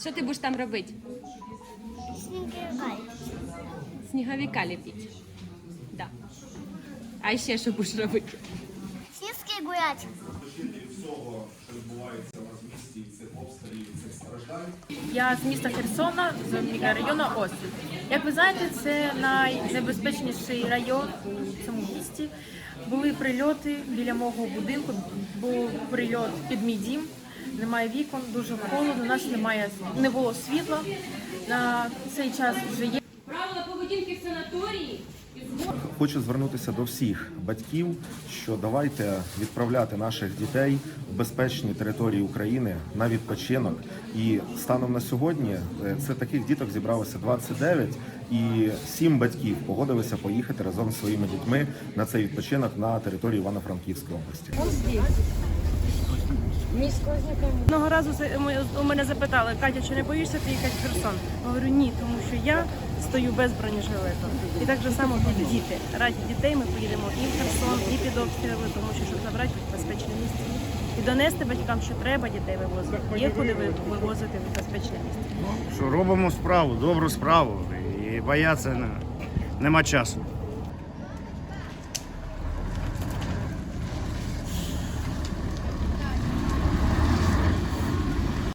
Що ти будеш там робити? Снігай. Сніговика ліпити. Да. А ще що будеш робити? Сніжки гулять. Я з міста Херсона, з мікрорайону Острів. Як ви знаєте, це найнебезпечніший район у цьому місті. Були прильоти біля мого будинку, був прильот під мій дім. Немає вікон, дуже холодно, у нас немає не було світла. На цей час вже є. Правила поведінки в санаторії. Хочу звернутися до всіх батьків, що давайте відправляти наших дітей в безпечні території України на відпочинок. І станом на сьогодні е, це таких діток зібралося 29, і сім батьків погодилися поїхати разом з своїми дітьми на цей відпочинок на території Івано-Франківської області. Одного разу у мене запитали, Катя, чи не боїшся ти їхати в Херсон? Говорю, ні, тому що я стою без бронежилету. І так же само будуть діти. Раді дітей ми поїдемо і в Херсон, і під обстріли, тому що щоб забрати безпечне місце. І донести батькам, що треба дітей вивозити. Є куди вивозити в безпечне місце. що робимо справу, добру справу. І бояться нема часу.